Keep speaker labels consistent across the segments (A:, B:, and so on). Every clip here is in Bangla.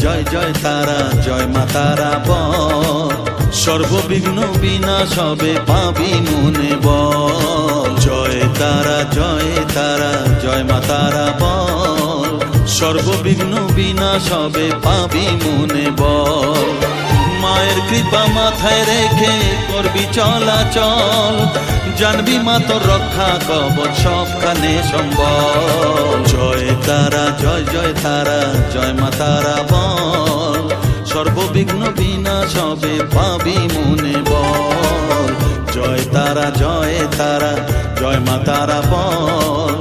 A: জয় জয় তারা, জয় মা তারা ব সর্ববিঘ্ন বিনাশ হবে পাবি মনে ব জয় তারা জয় তারা, জয় মা তারা ব সর্ববিঘ্ন বিনাশ হবে পাবি মনে বল। মায়ের কৃপা মাথায় রেখে করবি চলাচল জানবি মা তোর রক্ষা কবচ সবখানে সম্বল। জয় তারা, জয় জয় তারা, জয় মা তারা বল। সর্ববিঘ্ন বিনাশ হবে পাবি মনে বল। জয় তারা জয় তারা, জয় মা তারা বল।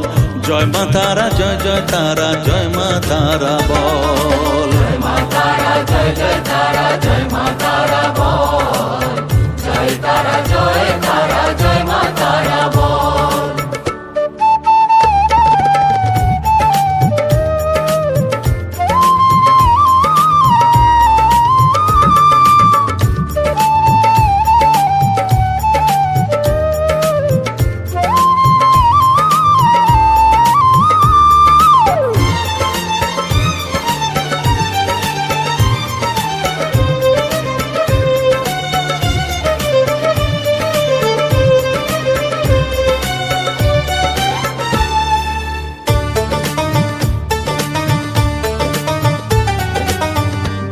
A: জয় মা তারা, জয় জয় তারা, জয় মা তারা বল।